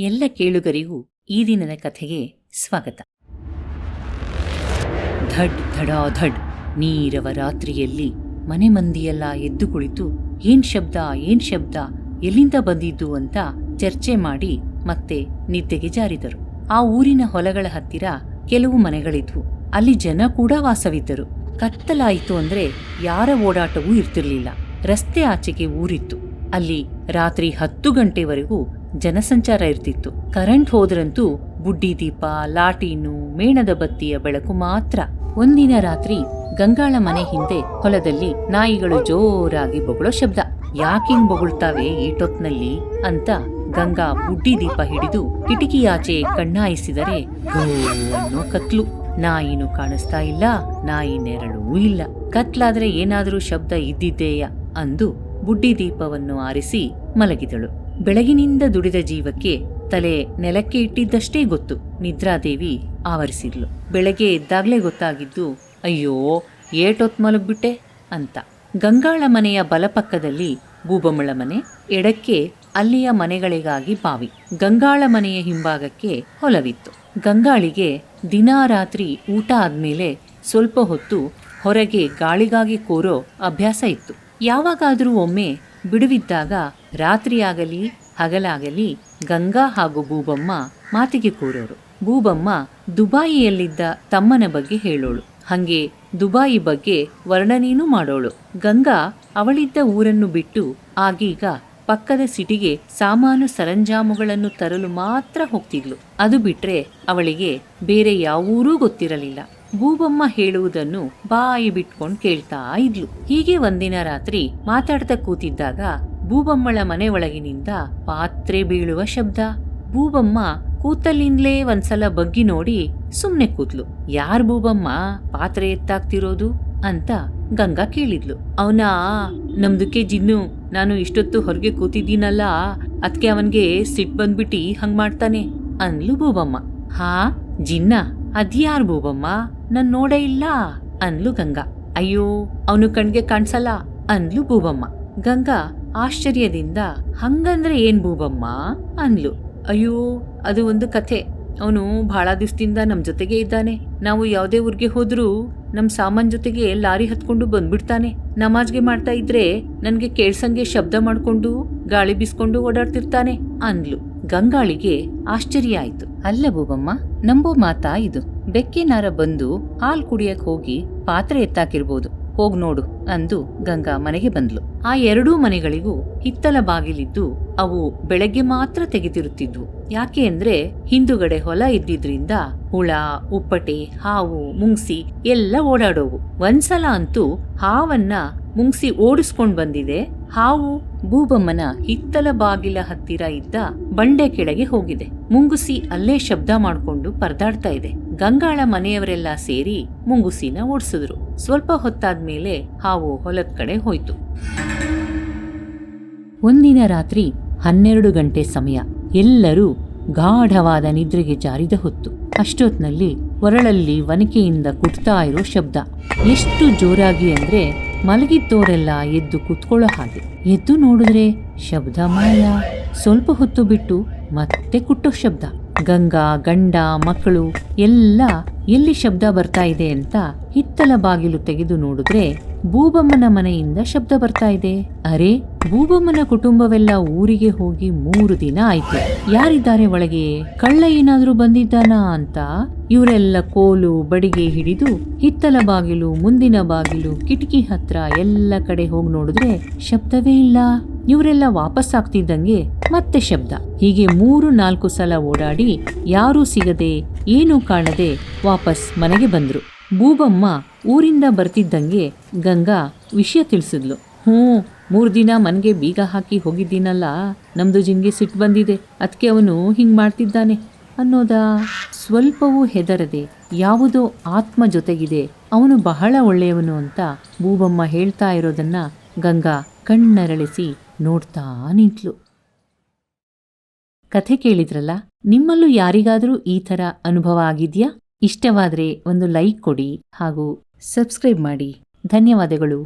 ಎಲ್ಲ ಕೇಳುಗರಿಗೂ ಈ ದಿನದ ಕಥೆಗೆ ಸ್ವಾಗತ. ಧಡ್ ಧಡಾಧಡ್ ನೀರವ ರಾತ್ರಿಯಲ್ಲಿ ಮನೆ ಮಂದಿಯೆಲ್ಲ ಎದ್ದು ಕುಳಿತು ಏನ್ ಶಬ್ದ ಏನ್ ಶಬ್ದ, ಎಲ್ಲಿಂದ ಬಂದಿದ್ದು ಅಂತ ಚರ್ಚೆ ಮಾಡಿ ಮತ್ತೆ ನಿದ್ದೆಗೆ ಜಾರಿದರು. ಆ ಊರಿನ ಹೊಲಗಳ ಹತ್ತಿರ ಕೆಲವು ಮನೆಗಳಿದ್ವು. ಅಲ್ಲಿ ಜನ ಕೂಡ ವಾಸವಿದ್ದರು. ಕತ್ತಲಾಯಿತು ಅಂದ್ರೆ ಯಾರ ಓಡಾಟವೂ ಇರ್ತಿರ್ಲಿಲ್ಲ. ರಸ್ತೆ ಆಚೆಗೆ ಊರಿತ್ತು. ಅಲ್ಲಿ ರಾತ್ರಿ ಹತ್ತು ಗಂಟೆವರೆಗೂ ಜನಸಂಚಾರ ಇರ್ತಿತ್ತು. ಕರೆಂಟ್ ಹೋದ್ರಂತೂ ಬುಡ್ಡಿ ದೀಪ ಲಾಟೀನು ಮೇಣದ ಬತ್ತಿಯ ಬೆಳಕು ಮಾತ್ರ. ಒಂದಿನ ರಾತ್ರಿ ಗಂಗಾಳ ಮನೆ ಹಿಂದೆ ಹೊಲದಲ್ಲಿ ನಾಯಿಗಳು ಜೋರಾಗಿ ಬೊಗಳೋ ಶಬ್ದ. ಯಾಕಿಂಗ್ ಬೊಗಳ್ತಾವೆ ಈಟೊತ್ನಲ್ಲಿ ಅಂತ ಗಂಗಾ ಬುಡ್ಡಿ ದೀಪ ಹಿಡಿದು ಕಿಟಕಿಯಾಚೆ ಕಣ್ಣಾಯಿಸಿದರೆ ಅನ್ನೋ ಕತ್ಲು. ನಾಯಿನೂ ಕಾಣಿಸ್ತಾ ಇಲ್ಲ, ನಾಯಿ ನೆರಳೂ ಇಲ್ಲ. ಕತ್ಲಾದ್ರೆ ಏನಾದರೂ ಶಬ್ದ ಇದ್ದಿದ್ದೇಯ ಅಂದು ಬುಡ್ಡಿ ದೀಪವನ್ನು ಆರಿಸಿ ಮಲಗಿದಳು. ಬೆಳಗಿನಿಂದ ದುಡಿದ ಜೀವಕ್ಕೆ ತಲೆ ನೆಲಕ್ಕೆ ಇಟ್ಟಿದ್ದಷ್ಟೇ ಗೊತ್ತು. ನಿದ್ರಾದೇವಿ ಆವರಿಸಿದ್ಲು. ಬೆಳಗ್ಗೆ ಎದ್ದಾಗ್ಲೇ ಗೊತ್ತಾಗಿದ್ದು, ಅಯ್ಯೋ ಏಟೊತ್ ಮಲಗ್ಬಿಟ್ಟೆ ಅಂತ. ಗಂಗಾಳ ಮನೆಯ ಬಲಪಕ್ಕದಲ್ಲಿ ಗೂಬಮ್ಮಳ ಮನೆ, ಎಡಕ್ಕೆ ಅಲ್ಲಿಯ ಮನೆಗಳಿಗಾಗಿ ಬಾವಿ. ಗಂಗಾಳ ಮನೆಯ ಹಿಂಭಾಗಕ್ಕೆ ಹೊಲವಿತ್ತು. ಗಂಗಾಳಿಗೆ ದಿನಾ ರಾತ್ರಿ ಊಟ ಆದ್ಮೇಲೆ ಸ್ವಲ್ಪ ಹೊತ್ತು ಹೊರಗೆ ಗಾಳಿಗಾಗಿ ಕೋರೋ ಅಭ್ಯಾಸ ಇತ್ತು. ಯಾವಾಗಾದರೂ ಒಮ್ಮೆ ಬಿಡುವಿದ್ದಾಗ ರಾತ್ರಿಯಾಗಲಿ, ಹಗಲಾಗಲಿ ಗಂಗಾ ಹಾಗೂ ಬೂಬಮ್ಮ ಮಾತಿಗೆ ಕೂರೋರು. ಬೂಬಮ್ಮ ದುಬಾಯಿಯಲ್ಲಿದ್ದ ತಮ್ಮನ ಬಗ್ಗೆ ಹೇಳೋಳು. ಹಂಗೆ ದುಬಾಯಿ ಬಗ್ಗೆ ವರ್ಣನೇನೂ ಮಾಡೋಳು. ಗಂಗಾ ಅವಳಿದ್ದ ಊರನ್ನು ಬಿಟ್ಟು ಆಗೀಗ ಪಕ್ಕದ ಸಿಟಿಗೆ ಸಾಮಾನು ಸರಂಜಾಮುಗಳನ್ನು ತರಲು ಮಾತ್ರ ಹೋಗ್ತಿದ್ಲು. ಅದು ಬಿಟ್ರೆ ಅವಳಿಗೆ ಬೇರೆ ಯಾವೂರೂ ಗೊತ್ತಿರಲಿಲ್ಲ. ಬೂಬಮ್ಮ ಹೇಳುವುದನ್ನು ಬಾಯಿ ಬಿಟ್ಕೊಂಡು ಕೇಳ್ತಾ ಇದ್ಲು. ಹೀಗೆ ಒಂದಿನ ರಾತ್ರಿ ಮಾತಾಡ್ತಾ ಕೂತಿದ್ದಾಗ ಬೂಬಮ್ಮಳ ಮನೆ ಒಳಗಿನಿಂದ ಪಾತ್ರೆ ಬೀಳುವ ಶಬ್ದ. ಬೂಬಮ್ಮ ಕೂತಲ್ಲಿಂದಲೇ ಒಂದ್ಸಲ ಬಗ್ಗಿ ನೋಡಿ ಸುಮ್ನೆ ಕೂತ್ಲು. ಯಾರ್ ಬೂಬಮ್ಮ ಪಾತ್ರೆ ಎತ್ತಾಗ್ತಿರೋದು ಅಂತ ಗಂಗಾ ಕೇಳಿದ್ಲು. ಅವನಾ, ನಮ್ದಕ್ಕೆ ಜಿನ್ನು, ನಾನು ಇಷ್ಟೊತ್ತು ಹೊರಗೆ ಕೂತಿದ್ದೀನಲ್ಲ, ಅದ್ಕೆ ಅವನ್ಗೆ ಸಿಟ್ ಬಂದ್ಬಿಟ್ಟಿ ಹಂಗ್ ಮಾಡ್ತಾನೆ ಅನ್ಲು ಬೂಬಮ್ಮ ಹಾ, ಜಿನ್ನ, ಅದ್ಯಾರ್ ಬೂಬಮ್ಮ ನನ್ ನೋಡೇ ಇಲ್ಲ ಅನ್ಲು ಗಂಗಾ. ಅಯ್ಯೋ, ಅವನು ಕಣ್ಗೆ ಕಾಣ್ಸಲ್ಲ ಅನ್ಲು ಬೂಬಮ್ಮ ಗಂಗಾ ಆಶ್ಚರ್ಯದಿಂದ, ಹಂಗಂದ್ರೆ ಏನ್ ಬೂಬಮ್ಮ ಅನ್ಲು ಅಯ್ಯೋ, ಅದು ಒಂದು ಕಥೆ. ಅವನು ಬಹಳ ದಿವಸದಿಂದ ನಮ್ ಜೊತೆಗೆ ಇದ್ದಾನೆ. ನಾವು ಯಾವುದೇ ಊರಿಗೆ ಹೋದ್ರೂ ನಮ್ ಸಾಮಾನ್ ಜೊತೆಗೆ ಲಾರಿ ಹತ್ಕೊಂಡು ಬಂದ್ಬಿಡ್ತಾನೆ. ನಮಾಜ್ಗೆ ಮಾಡ್ತಾ ಇದ್ರೆ ನನ್ಗೆ ಕೇಳ್ಸಂಗೆ ಶಬ್ದ ಮಾಡ್ಕೊಂಡು, ಗಾಳಿ ಬೀಸ್ಕೊಂಡು ಓಡಾಡ್ತಿರ್ತಾನೆ, ಅಂದ್ಲು. ಗಂಗಾಳಿಗೆ ಆಶ್ಚರ್ಯ ಆಯ್ತು. ಅಲ್ಲ ಬೂಬಮ್ಮ ನಂಬೋ ಮಾತಾ ಇದು. ಬೆಕ್ಕಿನಾರ ಬಂದು ಹಾಲ್ ಕುಡಿಯಕ್ ಹೋಗಿ ಪಾತ್ರೆ ಎತ್ತಾಕಿರ್ಬೋದು. ಹೋಗ್ ನೋಡು ಅಂದು ಗಂಗಾ ಮನೆಗೆ ಬಂದ್ಲು. ಆ ಎರಡೂ ಮನೆಗಳಿಗೂ ಹಿತ್ತಲ ಬಾಗಿಲಿದ್ದು ಅವು ಬೆಳಗ್ಗೆ ಮಾತ್ರ ತೆಗೆದಿರುತ್ತಿದ್ವು. ಯಾಕೆ ಅಂದ್ರೆ ಹಿಂದುಗಡೆ ಹೊಲ ಇದ್ದಿದ್ರಿಂದ ಹುಳ, ಉಪ್ಪಟೆ, ಹಾವು, ಮುಂಗ್ಸಿ ಎಲ್ಲ ಓಡಾಡೋವು. ಒಂದ್ಸಲ ಅಂತೂ ಹಾವನ್ನ ಮುಂಗ್ಸಿ ಓಡಿಸ್ಕೊಂಡು ಬಂದಿದೆ. ಹಾವು ಭೂಬಮ್ಮನ ಹಿತ್ತಲ ಬಾಗಿಲ ಹತ್ತಿರ ಇದ್ದ ಬಂಡೆ ಕೆಳಗೆ ಹೋಗಿದೆ. ಮುಂಗುಸಿ ಅಲ್ಲೇ ಶಬ್ದ ಮಾಡ್ಕೊಂಡು ಪರದಾಡ್ತಾ ಇದೆ. ಗಂಗಾಳ ಮನೆಯವರೆಲ್ಲ ಸೇರಿ ಮುಂಗುಸಿನ ಓಡಿಸಿದ್ರು. ಸ್ವಲ್ಪ ಹೊತ್ತಾದ್ಮೇಲೆ ಹಾವು ಹೊಲದ ಕಡೆ ಹೋಯ್ತು. ಒಂದಿನ ರಾತ್ರಿ ಹನ್ನೆರಡು ಗಂಟೆ ಸಮಯ. ಎಲ್ಲರೂ ಗಾಢವಾದ ನಿದ್ರೆಗೆ ಜಾರಿದ ಹೊತ್ತು. ಅಷ್ಟೊತ್ನಲ್ಲಿ ಒರಳಲ್ಲಿ ವನಕೆಯಿಂದ ಕುಟ್ತಾ ಇರೋ ಶಬ್ದ. ಎಷ್ಟು ಜೋರಾಗಿ ಅಂದ್ರೆ ಮಲಗಿದ್ದೋರೆಲ್ಲ ಎದ್ದು ಕುತ್ಕೊಳ್ಳೋ ಹಾಗೆ. ಎದ್ದು ನೋಡಿದ್ರೆ ಶಬ್ದ ಮಾಯ. ಸ್ವಲ್ಪ ಹೊತ್ತು ಬಿಟ್ಟು ಮತ್ತೆ ಕುಟ್ಟೋ ಶಬ್ದ. ಗಂಗಾ, ಗಂಡ, ಮಕ್ಕಳು, ಎಲ್ಲ ಎಲ್ಲಿ ಶಬ್ದ ಬರ್ತಾ ಇದೆ ಅಂತ ಹಿತ್ತಲ ಬಾಗಿಲು ತೆಗೆದು ನೋಡಿದ್ರೆ ಬೂಬಮ್ಮನ ಮನೆಯಿಂದ ಶಬ್ದ ಬರ್ತಾ ಇದೆ. ಅರೆ, ಭೂಬಮ್ಮನ ಕುಟುಂಬವೆಲ್ಲ ಊರಿಗೆ ಹೋಗಿ ಮೂರು ದಿನ ಆಯ್ತು. ಯಾರಿದ್ದಾರೆ ಒಳಗೆ? ಕಳ್ಳ ಏನಾದ್ರೂ ಬಂದಿದ್ದಾನಾ ಅಂತ ಇವರೆಲ್ಲ ಕೋಲು, ಬಡಿಗೆ ಹಿಡಿದು ಹಿತ್ತಲ ಬಾಗಿಲು, ಮುಂದಿನ ಬಾಗಿಲು, ಕಿಟಕಿ ಹತ್ರ ಎಲ್ಲ ಕಡೆ ಹೋಗಿ ನೋಡಿದ್ರೆ ಶಬ್ದವೇ ಇಲ್ಲ. ಇವರೆಲ್ಲ ವಾಪಸ್ ಆಗ್ತಿದ್ದಂಗೆ ಮತ್ತೆ ಶಬ್ದ. ಹೀಗೆ ಮೂರು, ನಾಲ್ಕು ಸಲ ಓಡಾಡಿ ಯಾರೂ ಸಿಗದೆ, ಏನೂ ಕಾಣದೆ ವಾಪಸ್ ಮನೆಗೆ ಬಂದ್ರು. ಬೂಬಮ್ಮ ಊರಿಂದ ಬರ್ತಿದ್ದಂಗೆ ಗಂಗಾ ವಿಷಯ ತಿಳಿಸಿದ್ಲು. ಹ್ಞೂ, ಮೂರು ದಿನ ಮನೆಗೆ ಬೀಗ ಹಾಕಿ ಹೋಗಿದ್ದೀನಲ್ಲ, ನಮ್ದು ಜಿಂಗೆ ಸಿಟ್ಟು ಬಂದಿದೆ ಅದಕ್ಕೆ ಅವನು ಹಿಂಗ್ ಮಾಡ್ತಿದ್ದಾನೆ ಅನ್ನೋದ ಸ್ವಲ್ಪವೂ ಹೆದರದೆ ಯಾವುದೋ ಆತ್ಮ ಜೊತೆಗಿದೆ, ಅವನು ಬಹಳ ಒಳ್ಳೆಯವನು ಅಂತ ಬೂಬಮ್ಮ ಹೇಳ್ತಾ ಇರೋದನ್ನ ಗಂಗಾ ಕಣ್ಣರಳಿಸಿ ನೋಡ್ತಾ ನಿಂತ್ಲು. ಕಥೆ ಕೇಳಿದ್ರಲ್ಲ, ನಿಮ್ಮಲ್ಲೂ ಯಾರಿಗಾದರೂ ಈ ಥರ ಅನುಭವ ಆಗಿದೆಯಾ? ಇಷ್ಟವಾದರೆ ಒಂದು ಲೈಕ್ ಕೊಡಿ ಹಾಗೂ ಸಬ್ಸ್ಕ್ರೈಬ್ ಮಾಡಿ. ಧನ್ಯವಾದಗಳು.